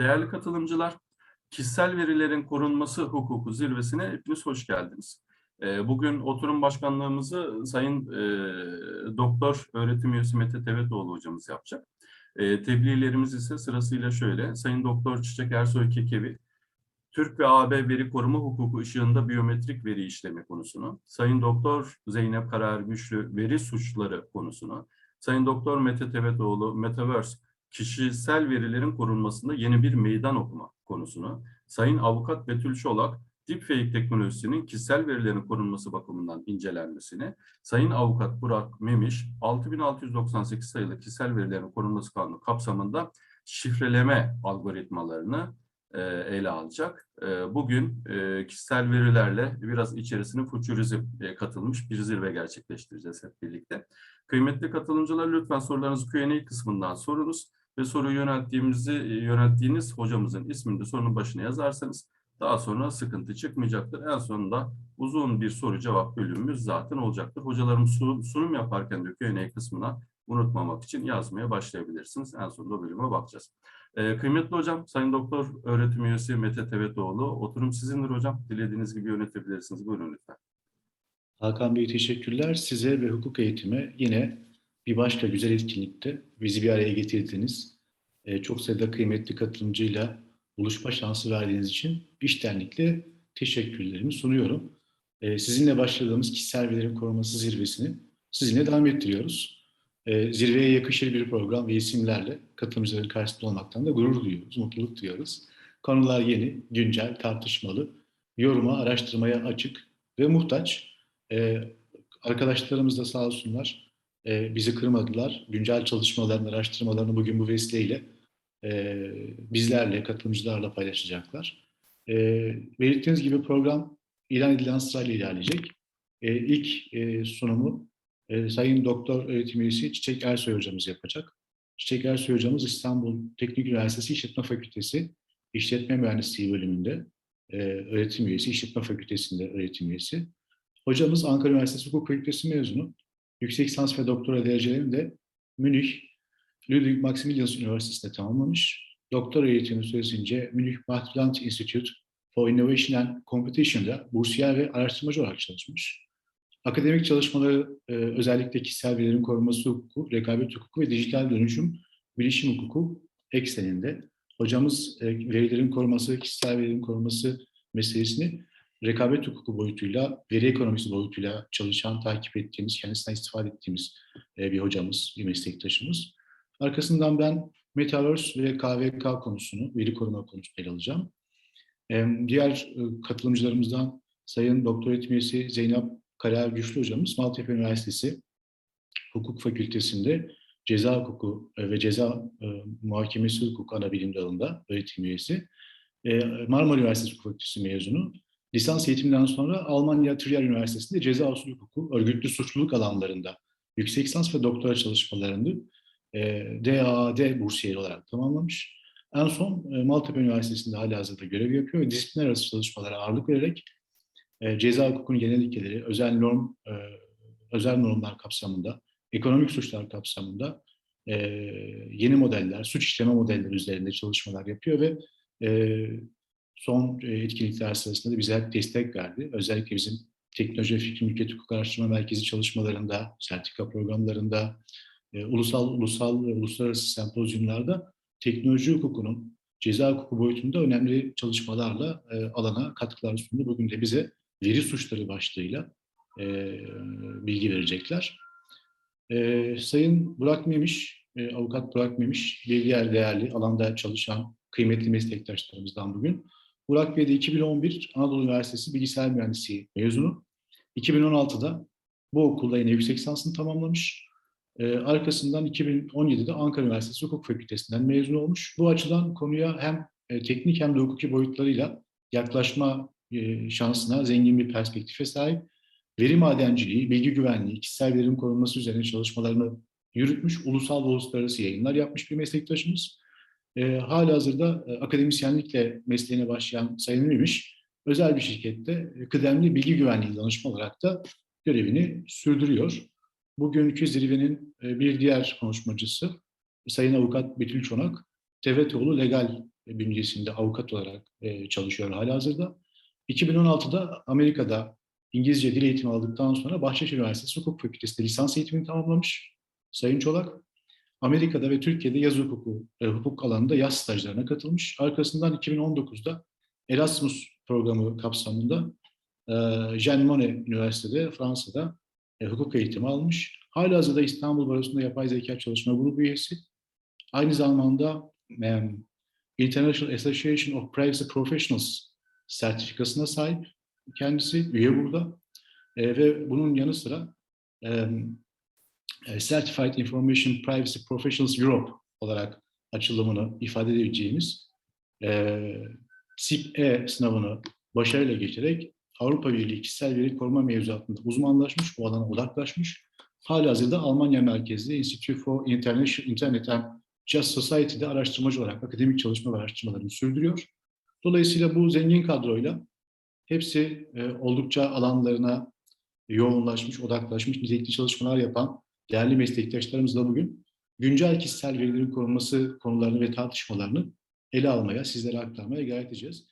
Değerli katılımcılar, kişisel verilerin korunması hukuku zirvesine hepiniz hoş geldiniz. Bugün oturum başkanlığımızı Sayın Doktor Öğretim Üyesi Mete Tevetoğlu hocamız yapacak. Tebliğlerimiz ise sırasıyla şöyle. Sayın Doktor Çiçek Ersoy Kekevi, Türk ve AB veri koruma hukuku ışığında biyometrik veri işlemi konusunu, Sayın Doktor Zeynep Karar Güçlü veri suçları konusunu, Sayın Doktor Mete Tevetoğlu Metaverse kişisel verilerin korunmasında yeni bir meydan okuma konusunu, Sayın Avukat Betül Çolak, deepfake teknolojisinin kişisel verilerin korunması bakımından incelenmesini, Sayın Avukat Burak Memiş, 6698 sayılı kişisel verilerin korunması kanunu kapsamında şifreleme algoritmalarını e, ele alacak. E, bugün e, kişisel verilerle biraz içerisine futurizm e, katılmış bir zirve gerçekleştireceğiz hep birlikte. Kıymetli katılımcılar lütfen sorularınızı Q&A kısmından sorunuz ve soruyu yönelttiğimizi yönelttiğiniz hocamızın ismini de sorunun başına yazarsanız daha sonra sıkıntı çıkmayacaktır. En sonunda uzun bir soru cevap bölümümüz zaten olacaktır. Hocalarımız su- sunum yaparken de Q&A kısmına unutmamak için yazmaya başlayabilirsiniz. En sonunda bölüme bakacağız. Ee, kıymetli hocam, Sayın Doktor Öğretim Üyesi Mete Tevetoğlu, oturum sizindir hocam. Dilediğiniz gibi yönetebilirsiniz. Buyurun lütfen. Hakan Bey teşekkürler. Size ve hukuk eğitimi yine bir başka güzel etkinlikte bizi bir araya getirdiniz. Ee, çok sayıda kıymetli katılımcıyla buluşma şansı verdiğiniz için iştenlikle teşekkürlerimi sunuyorum. Ee, sizinle başladığımız kişisel verilerin korunması zirvesini sizinle devam ettiriyoruz. Ee, zirveye yakışır bir program ve isimlerle katılımcıların karşısında olmaktan da gurur duyuyoruz, mutluluk duyuyoruz. Konular yeni, güncel, tartışmalı, yoruma, araştırmaya açık ve muhtaç. Ee, arkadaşlarımız da sağ olsunlar e, bizi kırmadılar. Güncel çalışmalarını, araştırmalarını bugün bu vesileyle e, bizlerle, katılımcılarla paylaşacaklar. E, belirttiğiniz gibi program ilan edilen sırayla ilerleyecek. E, ilk e, sunumu e, Sayın Doktor Öğretim Üyesi Çiçek Ersoy hocamız yapacak. Çiçek Ersoy hocamız İstanbul Teknik Üniversitesi İşletme Fakültesi İşletme Mühendisliği bölümünde e, öğretim üyesi, İşletme Fakültesi'nde öğretim üyesi. Hocamız Ankara Üniversitesi Hukuk Fakültesi mezunu. Yüksek lisans ve doktora derecelerini de Münih Ludwig Maximilians Üniversitesi'nde tamamlamış. Doktora eğitimi süresince Münih Machtland Institute for Innovation and Competition'da bursiyer ve araştırmacı olarak çalışmış. Akademik çalışmaları e, özellikle kişisel verilerin korunması hukuku, rekabet hukuku ve dijital dönüşüm bilişim hukuku ekseninde. Hocamız e, verilerin korunması, kişisel verilerin korunması meselesini rekabet hukuku boyutuyla, veri ekonomisi boyutuyla çalışan, takip ettiğimiz, kendisinden istifade ettiğimiz e, bir hocamız, bir meslektaşımız. Arkasından ben Metaverse ve KVK konusunu, veri koruma konusunu ele alacağım. E, Diğer e, katılımcılarımızdan Sayın Doktor Öğretim Üyesi Zeynep Karaer Güçlü hocamız Maltepe Üniversitesi Hukuk Fakültesi'nde ceza hukuku ve ceza e, muhakemesi hukuku ana bilim dalında öğretim üyesi. Marmara Üniversitesi Hukuk Fakültesi mezunu. Lisans eğitiminden sonra Almanya Trier Üniversitesi'nde ceza usulü hukuku, örgütlü suçluluk alanlarında yüksek lisans ve doktora çalışmalarını e, DAAD bursiyeri olarak tamamlamış. En son e, Maltepe Üniversitesi'nde halihazırda görev yapıyor ve disipliner arası çalışmalara ağırlık vererek e, ceza hukukunun genel ilkeleri, özel norm, e, özel normlar kapsamında, ekonomik suçlar kapsamında e, yeni modeller, suç işleme modelleri üzerinde çalışmalar yapıyor ve e, son e, etkinlikler sırasında da bize hep destek verdi. Özellikle bizim Teknoloji ve Fikri Mülkiyet Hukuk Araştırma Merkezi çalışmalarında, sertifika programlarında, e, ulusal, ulusal ve uluslararası sempozyumlarda teknoloji hukukunun ceza hukuku boyutunda önemli çalışmalarla e, alana katkılar sundu. Bugün de bize veri suçları başlığıyla bilgi verecekler. Sayın Burak Memiş, avukat Burak Memiş, bir diğer değerli alanda çalışan kıymetli meslektaşlarımızdan bugün. Burak Bey de 2011 Anadolu Üniversitesi Bilgisayar Mühendisliği mezunu. 2016'da bu okulda yine yüksek lisansını tamamlamış. Ee, arkasından 2017'de Ankara Üniversitesi Hukuk Fakültesinden mezun olmuş. Bu açıdan konuya hem e, teknik hem de hukuki boyutlarıyla yaklaşma e, şansına zengin bir perspektife sahip. Veri madenciliği, bilgi güvenliği, kişisel verim korunması üzerine çalışmalarını yürütmüş, ulusal ve uluslararası yayınlar yapmış bir meslektaşımız. E, hala hazırda e, akademisyenlikle mesleğine başlayan Sayın Ümiş, özel bir şirkette e, kıdemli bilgi güvenliği danışma olarak da görevini sürdürüyor. Bugünkü zirvenin e, bir diğer konuşmacısı Sayın Avukat Betül Çonak. TVTO'lu legal bünyesinde avukat olarak e, çalışıyor halihazırda. 2016'da Amerika'da İngilizce dil eğitimi aldıktan sonra Bahçeşehir Üniversitesi Hukuk Fakültesi'nde lisans eğitimini tamamlamış Sayın Çolak. Amerika'da ve Türkiye'de yaz hukuku, e, hukuk alanında yaz stajlarına katılmış. Arkasından 2019'da Erasmus programı kapsamında e, Jean Monnet Üniversitede Fransa'da e, hukuk eğitimi almış. Halihazırda İstanbul Barosu'nda yapay zeka çalışma grubu üyesi. Aynı zamanda e, International Association of Privacy Professionals sertifikasına sahip kendisi, üye burada. Ve bunun yanı sıra Certified Information Privacy Professionals Europe olarak açılımını ifade edebileceğimiz e, SIP-E sınavını başarıyla geçerek Avrupa Birliği kişisel veri koruma mevzuatında uzmanlaşmış, bu alana odaklaşmış. Halihazırda Almanya merkezli Institute for International Internet and Just Society'de araştırmacı olarak akademik çalışma ve araştırmalarını sürdürüyor. Dolayısıyla bu zengin kadroyla hepsi e, oldukça alanlarına yoğunlaşmış, odaklaşmış, nitelikli çalışmalar yapan değerli meslektaşlarımızla bugün güncel kişisel verilerin korunması konularını ve tartışmalarını ele almaya, sizlere aktarmaya gayret edeceğiz.